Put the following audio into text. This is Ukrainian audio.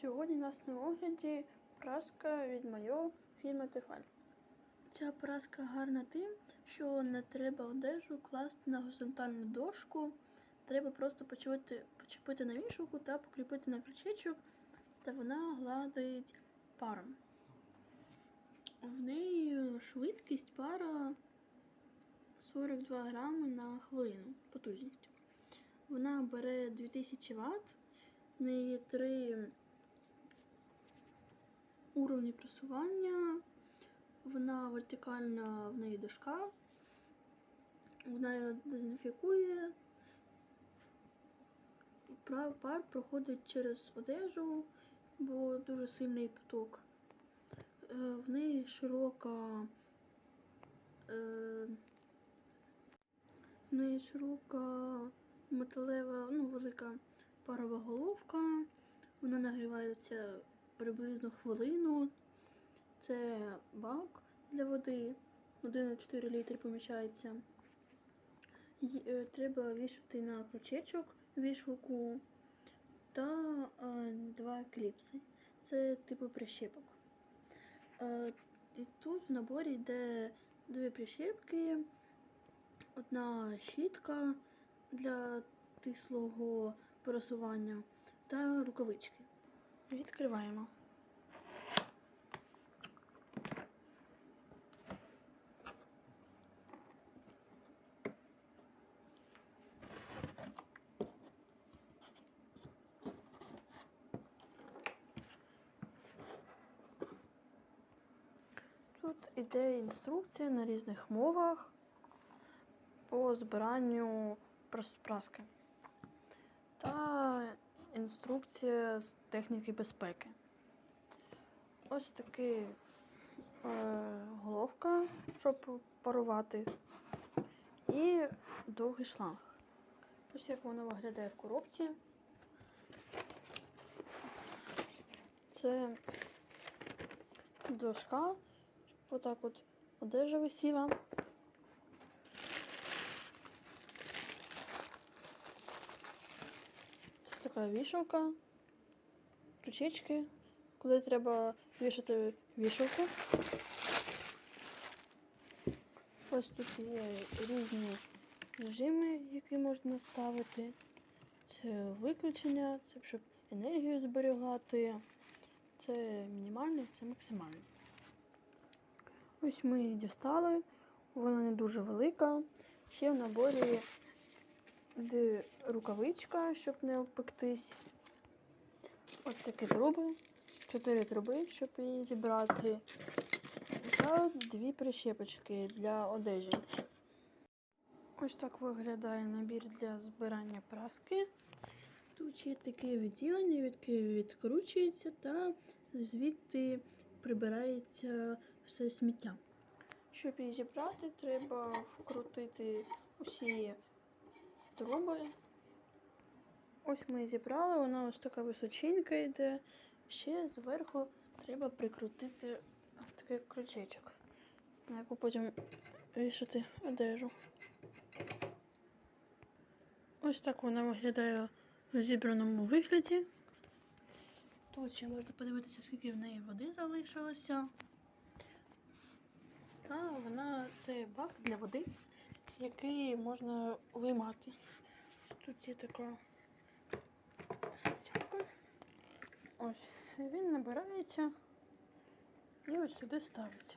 Сьогодні у нас на огляді праска від Майо фірми Тефаль. Ця праска гарна тим, що не треба одежу класти на горизонтальну дошку. Треба просто почепити, почепити на вішалку та покріпити на крючечок, та вона гладить паром. В неї швидкість пара 42 грами на хвилину потужність. Вона бере 2000 Вт, в неї три уровні просування, вона вертикальна, в неї дошка, вона її дезінфікує, пар проходить через одежу, бо дуже сильний поток. Е, В неї широка. е, В неї широка металева, ну, велика парова головка. Вона нагрівається приблизно хвилину. Це бак для води. 1,4 літри поміщається. Е, Треба вішати на крючечок вішалку та е, два кліпси. Це типу прищепок. Е, і тут в наборі йде дві прищепки, одна щітка для тислого просування та рукавички. Відкриваємо. Тут іде інструкція на різних мовах по збиранню праски та інструкція з техніки безпеки. Ось такий е, головка, щоб парувати, і довгий шланг. Ось як воно виглядає в коробці. Це дошка, щоб отак от одежа висіла. Така вішалка, крючечки, куди треба вішати вішалку. Ось тут є різні режими, які можна ставити. Це виключення, це щоб енергію зберігати. Це мінімальний, це максимальний. Ось ми її дістали, вона не дуже велика. Ще в наборі йде рукавичка, щоб не обпектись. Ось такі труби, чотири труби, щоб її зібрати. Та дві прищепочки для одежі. Ось так виглядає набір для збирання праски. Тут є таке відділення, яке відкручується та звідти прибирається все сміття. Щоб її зібрати, треба вкрутити усі труби. Ось ми зібрали, вона ось така височенька йде. Ще зверху треба прикрутити такий крючечок, на яку потім вішати одежу. Ось так вона виглядає в зібраному вигляді. Тут ще можна подивитися, скільки в неї води залишилося. Та вона це бак для води, який можна виймати. Тут є така тяпка. Ось він набирається і ось сюди ставиться.